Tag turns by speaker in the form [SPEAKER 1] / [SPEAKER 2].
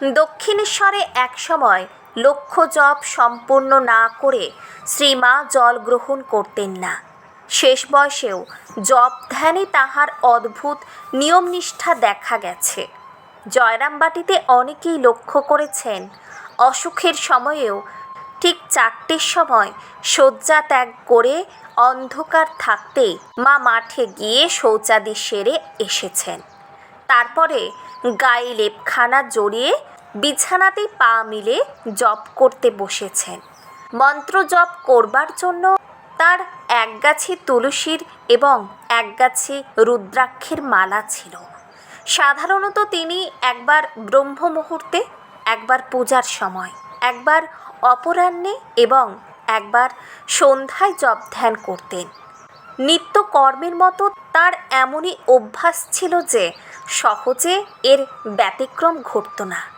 [SPEAKER 1] দক্ষিণেশ্বরে একসময় লক্ষ্য জপ সম্পূর্ণ না করে শ্রীমা জল গ্রহণ করতেন না। শেষ বয়সেও জপ ধ্যানে তাহার অদ্ভুত নিয়মনিষ্ঠা দেখা গেছে। জয়রামবাটিতে অনেকেই লক্ষ্য করেছেন, অসুখের সময়েও ঠিক চারটের সময় শয্যা ত্যাগ করে অন্ধকার থাকতেই মা মাঠে গিয়ে শৌচাদি সেরে এসেছেন। তারপরে গায়ে লেপখানা জড়িয়ে বিছানাতে পা মিলে জপ করতে বসেছেন। মন্ত্র জপ করবার জন্য তার একগাছি তুলসীর এবং একগাছি রুদ্রাক্ষের মালা ছিল। সাধারণত তিনি একবার ব্রহ্ম মুহূর্তে, একবার পূজার সময়, একবার অপরাহ্নে এবং একবার সন্ধ্যায় জপ ধ্যান করতেন। নিত্য কর্মের মতো তার এমনই অভ্যাস ছিল যে সহজে এর ব্যতিক্রম ঘটত না।